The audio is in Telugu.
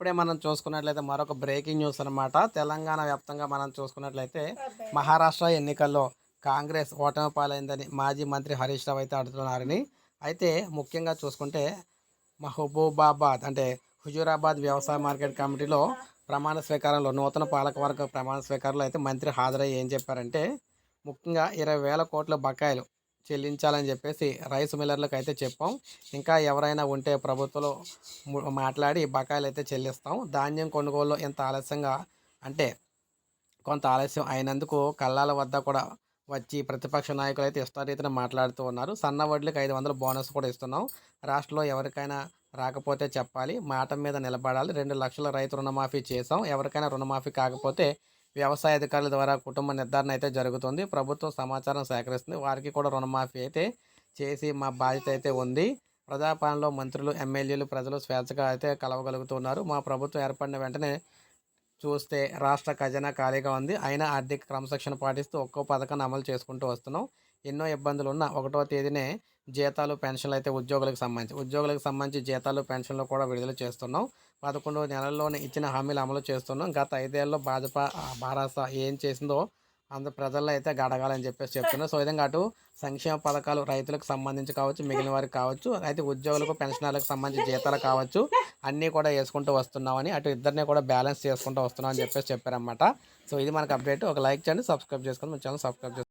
ఇప్పుడే మనం చూసుకున్నట్లయితే మరొక బ్రేకింగ్ న్యూస్ అనమాట తెలంగాణ వ్యాప్తంగా మనం చూసుకున్నట్లయితే మహారాష్ట్ర ఎన్నికల్లో కాంగ్రెస్ ఓటమి పాలైందని మాజీ మంత్రి హరీష్ రావు అయితే అడుగుతున్నారని. అయితే ముఖ్యంగా చూసుకుంటే మహబూబాబాద్ అంటే హుజూరాబాద్ వ్యవసాయ మార్కెట్ కమిటీలో ప్రమాణ స్వీకారంలో నూతన పాలకవర్గ ప్రమాణ స్వీకారంలో అయితే మంత్రి హాజరై ఏం చెప్పారంటే ముఖ్యంగా ఇరవై వేల కోట్ల బకాయిలు చెల్లించాలని చెప్పేసి రైస్ మిల్లర్లకు అయితే చెప్పాం. ఇంకా ఎవరైనా ఉంటే ప్రభుత్వంలో మాట్లాడి బకాయిలు అయితే చెల్లిస్తాం. ధాన్యం కొనుగోలులో ఎంత ఆలస్యంగా అంటే కొంత ఆలస్యం అయినందుకు కళ్ళాల వద్ద కూడా వచ్చి ప్రతిపక్ష నాయకులు అయితే ఇష్టారీతిన మాట్లాడుతూ ఉన్నారు. సన్న వడ్లకు ఐదు వందల బోనస్ కూడా ఇస్తున్నాం. రాష్ట్రంలో ఎవరికైనా రాకపోతే చెప్పాలి. మాట మీద నిలబడాలి. రెండు లక్షల రైతు రుణమాఫీ చేసాం ఎవరికైనా రుణమాఫీ కాకపోతే వ్యవసాయ అధికారుల ద్వారా కుటుంబ నిర్ధారణ అయితే జరుగుతుంది. ప్రభుత్వం సమాచారం సేకరిస్తుంది. వారికి కూడా రుణమాఫీ అయితే చేసి మా బాధ్యత అయితే ఉంది. ప్రజాపాలనలో మంత్రులు ఎమ్మెల్యేలు ప్రజలు స్వేచ్ఛగా అయితే కలవగలుగుతున్నారు. మా ప్రభుత్వం ఏర్పడిన వెంటనే చూస్తే రాష్ట్ర ఖజానా ఖాళీగా ఉంది. అయినా ఆర్థిక క్రమశిక్షణ పాటిస్తూ ఒక్కో పథకాన్ని అమలు చేసుకుంటూ వస్తున్నాం. ఎన్నో ఇబ్బందులు ఉన్న ఒకటో తేదీనే జీతాలు పెన్షన్లు అయితే ఉద్యోగులకు సంబంధించి ఉద్యోగులకు సంబంధించి జీతాలు పెన్షన్లు కూడా విడుదల చేస్తున్నాం. పదకొండు నెలల్లోనే ఇచ్చిన హామీలు అమలు చేస్తున్నాం. గత ఐదేళ్ళలో భాజపా భారత ఏం చేసిందో అంత ప్రజల్లో అయితే గడగాలని చెప్పేసి చెప్తున్నారు. సో విధంగా అటు సంక్షేమ పథకాలు రైతులకు సంబంధించి కావచ్చు మిగిలిన వారికి కావచ్చు అయితే ఉద్యోగులకు పెన్షనర్లకు సంబంధించి జీతాలు కావచ్చు అన్నీ కూడా వేసుకుంటూ వస్తున్నామని అటు ఇద్దరిని కూడా బ్యాలెన్స్ చేసుకుంటూ వస్తున్నామని చెప్పేసి చెప్పారన్నమాట. సో ఇది మనకు అప్డేట్. ఒక లైక్ చేయండి సబ్స్క్రైబ్ చేసుకొని మన ఛానల్ సబ్స్క్రైబ్ చేసుకోండి.